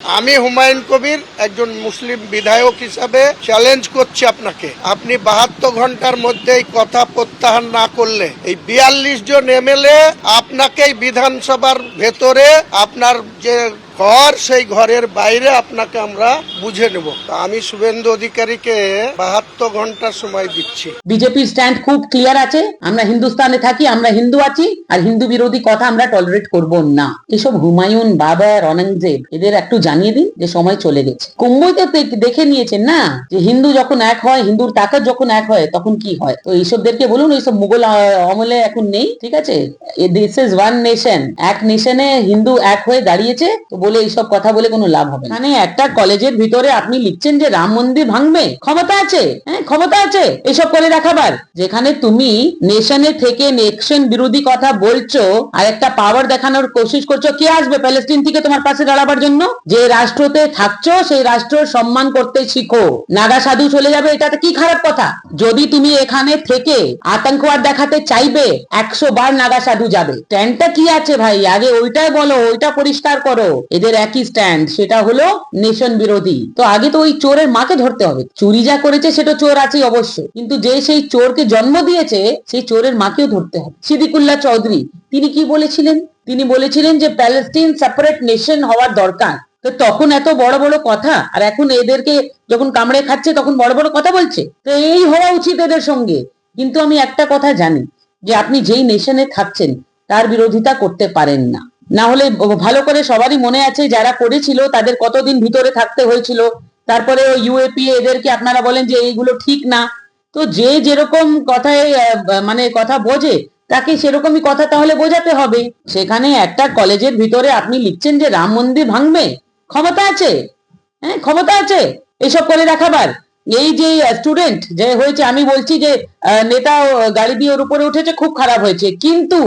আমি হুমায়ুন কবির, একজন মুসলিম বিধায়ক হিসাবে চ্যালেঞ্জ করছি আপনাকে। আপনি বাহাত্তর ঘণ্টার মধ্যে এই কথা প্রত্যাহার না করলে, এই বিয়াল্লিশ জন এমএলএ আপনাকে বিধানসভার ভেতরে আপনার যে ঘর, সেই ঘরের বাইরে আপনাকে আমরা বুঝে নেব। আমি শুভেন্দু অধিকারীকে বাহাত্তর ঘণ্টার সময় দিচ্ছি। বিজেপির স্ট্যান্ড খুব ক্লিয়ার আছে। আমরা হিন্দুস্তানে থাকি, আমরা হিন্দু আছি, আর হিন্দু বিরোধী কথা আমরা টলারেট করব না। এসব হুমায়ুন বাবার অরঙ্গজেব, এদের একটু জানিয়ে দিন যে সময় চলে গেছে। কুম্বই তো দেখে নিয়েছেন না যে হিন্দু যখন এক হয়, হিন্দুর তাকাত যখন এক হয়, তখন কি হয়? তো এইসবদেরকে বলুন ওইসব মুঘল আমলে এখন নেই, ঠিক আছে? দিস ইজ ওয়ান নেশন এক নেশনে হিন্দু এক হয়ে দাঁড়িয়েছে, তো বলে এইসব কথা বলে কোনো লাভ হবে মানে একটা কলেজের ভিতরে আপনি লিখছেন যে রাম মন্দির ভাঙবে, ক্ষমতা আছে হ্যাঁ ক্ষমতা আছে, এসব করে দেখাবার। যেখানে তুমি নেশনে থেকে নেশন বিরোধী কথা বলছো, আর একটা পাওয়ার দেখানোর কোশিশ করছ, কে আসবে প্যালেস্টিন থেকে তোমার পাশে দাঁড়াবার জন্য? যে রাষ্ট্রতে থাকছো, সেই রাষ্ট্র সম্মান করতে শিখো। নাগা সাধু চলে যাবে, এটাতে কি খারাপ কথা? যদি তুমি এখানে থেকে আতঙ্কবাদ দেখাতে চাইবে, একশো বার নাগা সাধু যাবে। স্ট্যান্ডটা কি আছে ভাই? আগে ওইটাই বলো, ওইটা পরিষ্কার করো। এদের একই স্ট্যান্ড সেটা হলো নেশন বিরোধী। তো আগে তো ওই চোরের মাকে ধরতে হবে। চুরি যা করেছে সেটা চোর আছেই অবশ্য কিন্তু যে সেই চোরকে জন্ম দিয়েছে, সেই চোরের মাকেও ধরতে হবে। সিদ্দিকুল্লাহ চৌধুরী, তিনি কি বলেছিলেন? তিনি বলেছিলেন যে প্যালেস্টিন সেপারেট নেশন হওয়ার দরকার। তো তখন এত বড় বড় কথা, আর এখন এদেরকে যখন কামড়ে খাচ্ছে, তখন বড় বড় কথা বলছে। তো এই হওয়া উচিত এদের সঙ্গে। কিন্তু আমি একটা কথা জানি, যে আপনি যেই নেশনে থাকছেন, তার বিরোধিতা করতে পারেন না। না হলে ভালো করে সবারই মনে আছে যারা করেছিল, তাদের কতদিন ভিতরে থাকতে হয়েছিল। তারপরে ইউএপি এদেরকে আপনারা বলেন যে এইগুলো ঠিক না। তো যে যেরকম কথায় মানে কথা বোঝে, তাকে সেরকমই কথা তাহলে বোঝাতে হবে। সেখানে একটা কলেজের ভিতরে আপনি লিখছেন যে রাম মন্দির ভাঙবে। ক্ষমতা আছে। হ্যাঁ ক্ষমতা আছে। এসব করে দেখাবার। এই যে স্টুডেন্ট যে হয়েছে, আমি বলছি যে নেতা গাড়ি দিয়ে ওর উপরে উঠেছে, খুব খারাপ হয়েছে। কিন্তু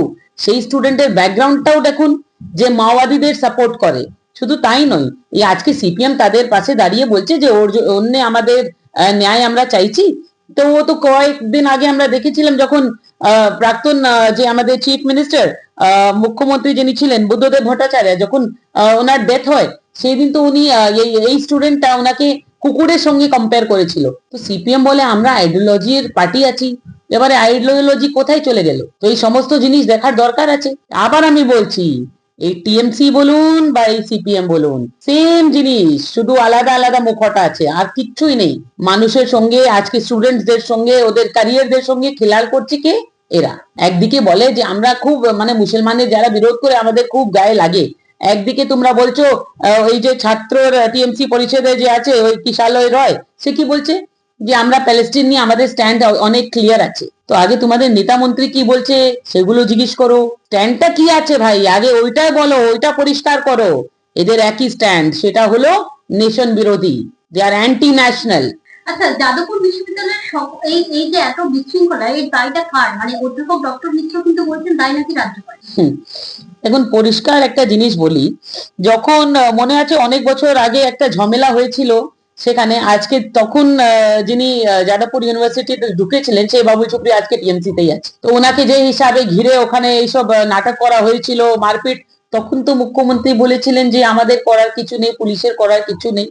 সেই স্টুডেন্টের ব্যাকগ্রাউন্ডটাও দেখুন। যে মাওবাদীদের সাপোর্ট করে। শুধু তাই নয়, এই আজকে সিপিএম তাদের পাশে দাঁড়িয়ে বলছে যে অন্য আমাদের ন্যায় আমরা চাইছি। তো ও তো কয়েকদিন আগে আমরা দেখেছিলাম যখন প্রাক্তন যে আমাদের চিফ মিনিস্টার মুখ্যমন্ত্রী যিনি ছিলেন, বুদ্ধদেব ভট্টাচার্য, যখন ওনার ডেথ হয় সেই দিন তো উনি এই স্টুডেন্টটা ওনাকে কুকুরের সঙ্গে কম্পেয়ার করেছিল। তো সিপিএম বলে, আমরা আইডিওলজির পার্টি আছি। এবারে আইডিওলজি কোথায় চলে গেল? তো এই সমস্ত জিনিস দেখার দরকার আছে। আবার আমি বলছি এই টিএমসি বলুন বা এই সিপিএম বলুন সেম জিনিস, শুধু আলাদা আলাদা মুখটা আছে, আর কিচ্ছুই নেই। মানুষের সঙ্গে, আজকে স্টুডেন্টসদের সঙ্গে, ওদের ক্যারিয়ারদের সঙ্গে খেলাল করছে কে? এরা। একদিকে বলে যে আমরা খুব মানে মুসলমানের যারা বিরোধ করে আমাদের খুব গায়ে লাগে। একদিকে তোমরা বলছো ওই যে ছাত্র টিএমসি পরিষদে যে আছে, ওই কিশালয় রয়, সে কি বলছে? যে আমরা প্যালেস্টিন নিয়ে আমাদের স্ট্যান্ড অনেক ক্লিয়ার আছে। তো আগে তোমাদের নেতা মন্ত্রী কি বলছে সেগুলো জিজ্ঞেস করো। স্ট্যান্ডটা কি আছে ভাই? আগে ওইটাই বলো ওইটা পরিষ্কার করো। এদের একই স্ট্যান্ড সেটা হলো নেশন বিরোধী। দে আর অ্যান্টি ন্যাশনাল আচ্ছা যাদবপুর বিশ্ববিদ্যালয়ের এই এই যে এত বিশৃঙ্খলা এই দায়টা কার? মানে অধ্যাপক ডক্টর মিত্র কিন্তু বলছেন দায় নাকি রাজ্যপাল? এখন পরিষ্কার একটা জিনিস বলি। যখন মনে আছে অনেক বছর আগে একটা ঝামেলা হয়েছিল সেখানে আজকে তখন যিনি যাদবপুর ইউনিভার্সিটিতে ঢুকেছিলেন, সেই বাবুল চুপড়ি আজকে টিএমসিতেই আছে। তো ওনাকে যে হিসাবে ঘিরে ওখানে এইসব নাটক করা হয়েছিল, মারপিট, তখন তো মুখ্যমন্ত্রী বলেছিলেন যে আমাদের করার কিছু নেই, পুলিশের করার কিছু নেই।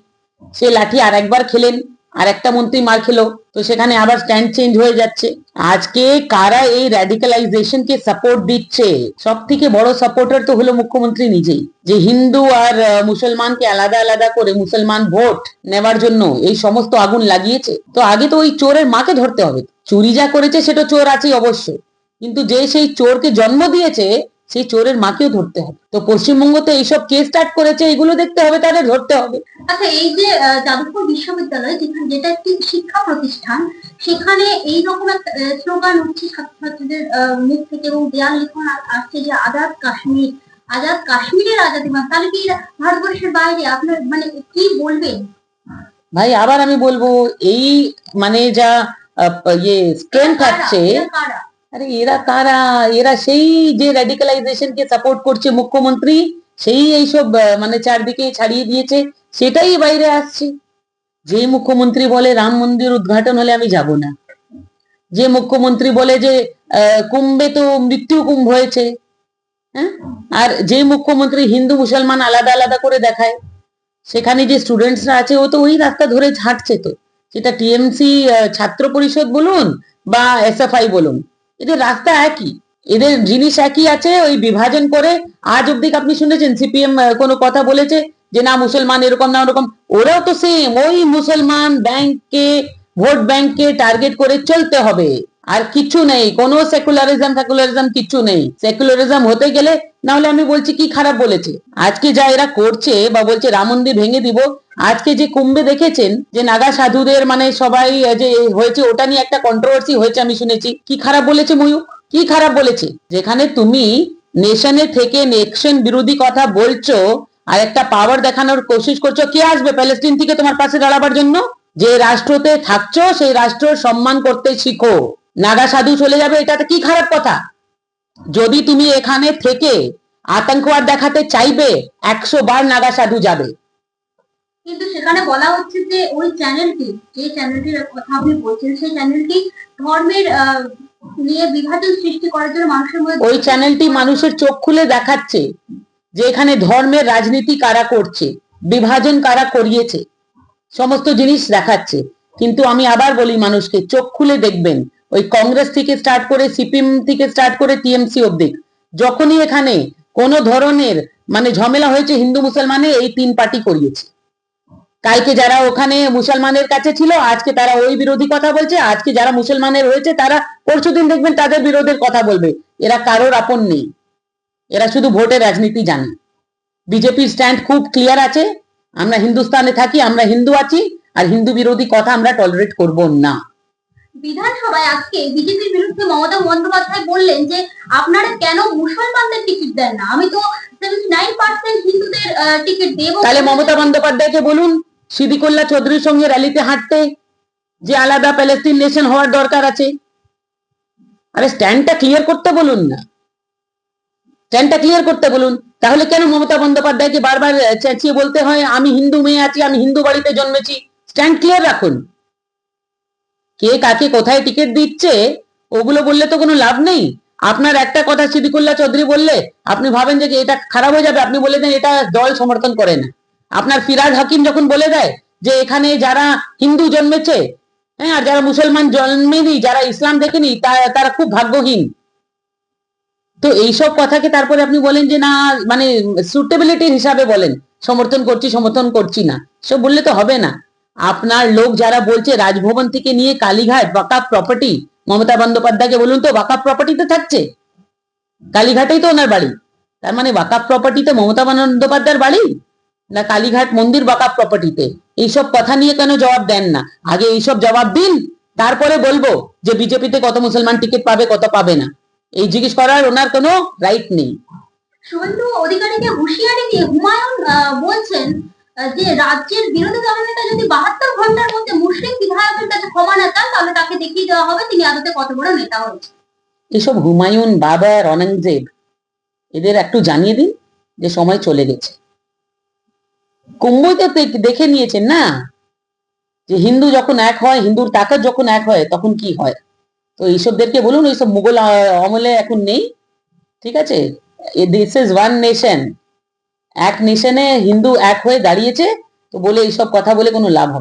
সে লাঠি আর একবার খেলেন। আর একটা মন্ত্রী মার খেলো। তো সেখানে আবার স্ট্যান্ড চেঞ্জ হয়ে যাচ্ছে। আজকে কারা এই র্যাডিক্যালাইজেশন কে সাপোর্ট দিচ্ছে? সব থেকে বড় সাপোর্টার তো হলো মুখ্যমন্ত্রী নিজেই। যে হিন্দু আর মুসলমানকে আলাদা আলাদা করে মুসলমান ভোট নেওয়ার জন্য এই সমস্ত আগুন লাগিয়েছে। তো আগে তো ওই চোরের মাকে ধরতে হবে। চুরি যা করেছে সেটা চোর আছেই অবশ্য কিন্তু যে সেই চোরকে জন্ম দিয়েছে সেই চোরের মাকেও ধরতে হবে। তো পশ্চিমবঙ্গ তো এইসব কে স্টার্ট করেছে এগুলো দেখতে হবে তাদের ধরতে হবে। আচ্ছা এই যে যাদবপুর বিশ্ববিদ্যালয় যেখানে যেটা একটি শিক্ষা প্রতিষ্ঠান সেখানে এই রকম একটা স্লোগান উঠছে ছাত্রছাত্রীদের মুখ থেকে এবং দেয়াল লিখন আসছে যে আজাদ কাশ্মীর আজাদ কাশ্মীরের আজাদি মানে তাহলে কি ভারতবর্ষের বাইরে আপনার মানে কি বলবেন? ভাই আবার আমি বলব এই মানে যা ইয়ে স্ট্রেংথ? আছে আরে এরা কারা এরা সেই যে র্যাডিক্যালাইজেশন কে সাপোর্ট করছে মুখ্যমন্ত্রী, সেই এইসব মানে চারদিকে ছাড়িয়ে দিয়েছে, সেটাই বাইরে আসছে। যে মুখ্যমন্ত্রী বলে রাম মন্দির উদ্ঘাটন হলে আমি যাব না। যে মুখ্যমন্ত্রী বলে যে কুম্ভে তো মৃত্যু কুম্ভ হয়েছে হ্যাঁ? আর যে মুখ্যমন্ত্রী হিন্দু মুসলমান আলাদা আলাদা করে দেখায়, সেখানে যে স্টুডেন্টসরা আছে, ও তো ওই রাস্তা ধরে হাঁটছে তো। সেটা টিএমসি ছাত্র পরিষদ বলুন বা এসএফআই বলুন। এদের রাস্তা একই। এদের জিনিস একই আছে, ওই বিভাজন করে আজ অব্দি আপনি শুনেছেন, সিপিএম কোনো কথা বলেছে যে না, মুসলমান এরকম, না ওরকম। ওরাও তো সেম ওই মুসলমান ব্যাংককে, ভোট ব্যাংককে টার্গেট করে চলতে হবে। আর কিছু নেই, কোনো সেকুলারিজম সেকুলারিজম কিছু নেই। সেকুলারিজম হতে গেলে না হলে আমি বলছি, কি খারাপ বলেছে? আজকে যা এরা করছে বা বলছে রাম মন্দির ভেঙে দিব, আজকে যে কুম্ভে দেখেছেন যে নাগা সাধুদের মানে সবাই যে হয়েছে, ওটা নিয়ে একটা কন্ট্রোভার্সি হয়েছে আমি শুনেছি। কি খারাপ বলেছে ময়ূর? কি খারাপ বলেছে? যেখানে তুমি নেশনে থেকে নেশন বিরোধী কথা বলছো আর একটা পাওয়ার দেখানোর কোশিশ করছ, কে আসবে প্যালেস্টিন থেকে তোমার পাশে দাঁড়াবার জন্য? যে রাষ্ট্রতে থাকছো, সেই রাষ্ট্র সম্মান করতে শিখো। নাগা সাধু চলে যাবে, এটাতে কি খারাপ কথা? যদি তুমি এখানে থেকে আতঙ্কবাদ দেখাতে চাইবে একশো বার নাগা সাধু যাবে। কিন্তু সেখানে বলা হচ্ছে যে ওই চ্যানেলটি যে চ্যানেলটির কথা আপনি বলছেন সেই চ্যানেলটি ধর্মের নিয়ে বিভাজন সৃষ্টি করার জন্য মানুষের মধ্যে ওই চ্যানেলটি মানুষের চোখ খুলে দেখাচ্ছে যে এখানে ধর্মের রাজনীতি কারা করছে বিভাজন কারা করিয়েছে সমস্ত জিনিস দেখাচ্ছে। কিন্তু আমি আবার বলি মানুষকে চোখ খুলে দেখবেন ওই কংগ্রেস থেকে স্টার্ট করে সিপিএম থেকে স্টার্ট করে টিএমসি অব্দি যখনই এখানে কোনো ধরনের মানে ঝামেলা হয়েছে হিন্দু মুসলমানে, এই তিন পার্টি করিয়েছে। কালকে যারা ওখানে মুসলমানের কাছে ছিল, আজকে তারা ওই বিরোধী কথা বলছে, আজকে যারা মুসলমানের হয়েছে, তারা পরশুদিন দেখবেন তাদের বিরোধের কথা বলবে। এরা কারোর আপন নেই। এরা শুধু ভোটের রাজনীতি জানে। বিজেপির স্ট্যান্ড খুব ক্লিয়ার আছে। আমরা হিন্দুস্তানে থাকি, আমরা হিন্দু আছি, আর হিন্দু বিরোধী কথা আমরা টলারেট করব না। বিধানসভায় আজকে বিজেপির বিরুদ্ধে মমতা বন্দ্যোপাধ্যায় বললেন যে, আপনারা কেন মুসলমানদের টিকিট দেন না? আমি তো সেভেন্টি নাইন পার্সেন্ট হিন্দুদের টিকিট দেব তাহলে মমতা বন্দ্যোপাধ্যায়কে বলুন, সিদ্দিকুল্লাহ চৌধুরীর সঙ্গে র্যালিতে হাঁটতে যে আলাদা প্যালেস্তিন নেশন হওয়ার দরকার আছে। আরে স্ট্যান্ডটা ক্লিয়ার করতে বলুন না। স্ট্যান্ডটা ক্লিয়ার করতে বলুন। তাহলে কেন মমতা বন্দ্যোপাধ্যায়কে বারবার চেঁচিয়ে বলতে হয়, আমি হিন্দু মেয়ে আছি, আমি হিন্দু বাড়িতে জন্মেছি। স্ট্যান্ড ক্লিয়ার রাখুন। কে কাকে কোথায় টিকিট দিচ্ছে, ওগুলো বললে তো কোনো লাভ নেই। আপনার একটা কথা সিদ্দিকুল্লাহ চৌধুরী বললে, আপনি ভাবেন যে এটা খারাপ হয়ে যাবে, আপনি বলে দেন এটা দল সমর্থন করে না। আপনার ফিরাজ হাকিম যখন বলে দেয় যে এখানে যারা হিন্দু জন্মেছে হ্যাঁ আর যারা মুসলমান জন্মেনি, যারা ইসলাম দেখেনি তারা খুব ভাগ্যহীন। তো এইসব কথাকে তারপরে আপনি বলেন যে না মানে সুটেবিলিটির হিসাবে বলেন, সমর্থন করছি সমর্থন করছি না। সব বললে তো হবে না। আপনার লোক যারা বলছে রাজভবন থেকে নিয়ে কালীঘাট ওয়াকাফ প্রপার্টি মমতা বন্দ্যোপাধ্যায়কে বলুন তো, ওয়াকাফ প্রপার্টিতে থাকছে? কালীঘাটেই তো ওনার বাড়ি। তার মানে ওয়াকাফ প্রপার্টিতে মমতা বন্দ্যোপাধ্যায়ের বাড়ি? না কালীঘাট মন্দির ওয়াকাফ প্রপার্টিতে এইসব কথা নিয়ে কেন জবাব দেন না? আগে এইসব জবাব দিন, তারপরে বলব যে বিজেপিতে কত মুসলমান টিকিট পাবে, কত পাবে না। এই জিজ্ঞেস করার ওনার কোনো রাইট নেই। শুভেন্দু অধিকারীকে হুঁশিয়ারি দিয়ে হুমায়ুন বলছেন যে রাজ্যের বিরোধী দলনেতা যদি বাহাত্তর ঘণ্টার মধ্যে মুসলিম বিধায়কের কাছে ক্ষমা না চান, তাহলে তাকে দেখিয়ে দেওয়া হবে তিনি আদতে কত বড় নেতা হয়েছে এসব হুমায়ুন বাবার অরঙ্গজেব এদের একটু জানিয়ে দিন যে সময় চলে গেছে। কুম্ভই তো দেখে নিয়েছেন না যে হিন্দু যখন এক হয়, হিন্দুর তাকাত যখন এক হয়, তখন কি হয়? তো এইসবদেরকে বলুন, এইসব মুঘল আমলে এখন নেই। ঠিক আছে? দিস ইজ ওয়ান নেশন এক নেশনে হিন্দু এক হয়ে দাঁড়িয়েছে তো বলে এইসব কথা বলে কোনো লাভ হবে।